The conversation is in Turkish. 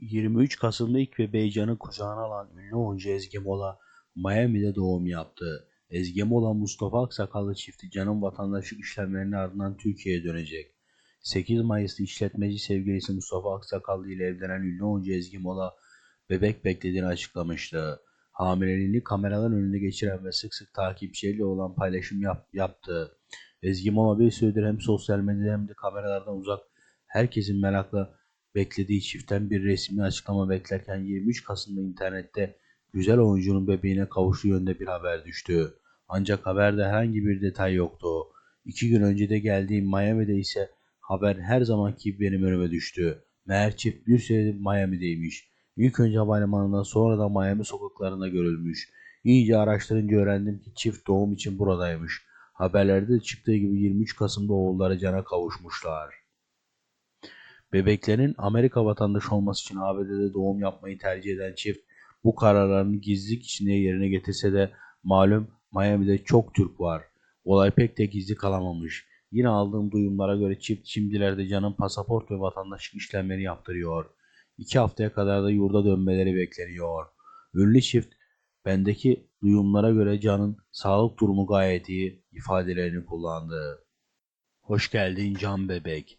23 Kasım'da ilk bebeği Can'ı kucağına alan ünlü oyuncu Ezgi Mola, Miami'de doğum yaptı. Ezgi Mola, Mustafa Aksakallı çifti Can'ın vatandaşlık işlemlerinin ardından Türkiye'ye dönecek. 8 Mayıs'ta işletmeci sevgilisi Mustafa Aksakallı ile evlenen ünlü oyuncu Ezgi Mola, bebek beklediğini açıklamıştı. Hamileliğini kameraların önünde geçiren ve sık sık takipçileriyle olan paylaşım yap- yaptı. Ezgi Mola bir süredir hem sosyal medyada hem de kameralardan uzak herkesin merakla beklediği çiftten bir resmi açıklama beklerken 23 Kasım'da internette güzel oyuncunun bebeğine kavuştuğu yönde bir haber düştü. Ancak haberde herhangi bir detay yoktu. İki gün önce de geldiğim Miami'de ise haber her zamanki benim önüme düştü. Meğer çift bir süredir Miami'deymiş. İlk önce havalimanından sonra da Miami sokaklarında görülmüş. İyice araştırınca öğrendim ki çift doğum için buradaymış. Haberlerde de çıktığı gibi 23 Kasım'da oğulları cana kavuşmuşlar. Bebeklerin Amerika vatandaşı olması için ABD'de doğum yapmayı tercih eden çift bu kararlarını gizlilik içinde yerine getirse de malum Miami'de çok Türk var. Olay pek de gizli kalamamış. Yine aldığım duyumlara göre çift şimdilerde Can'ın pasaport ve vatandaşlık işlemleri yaptırıyor. İki haftaya kadar da yurda dönmeleri bekleniyor. Ünlü çift bendeki duyumlara göre Can'ın sağlık durumu gayet iyi ifadelerini kullandı. Hoş geldin Can Bebek.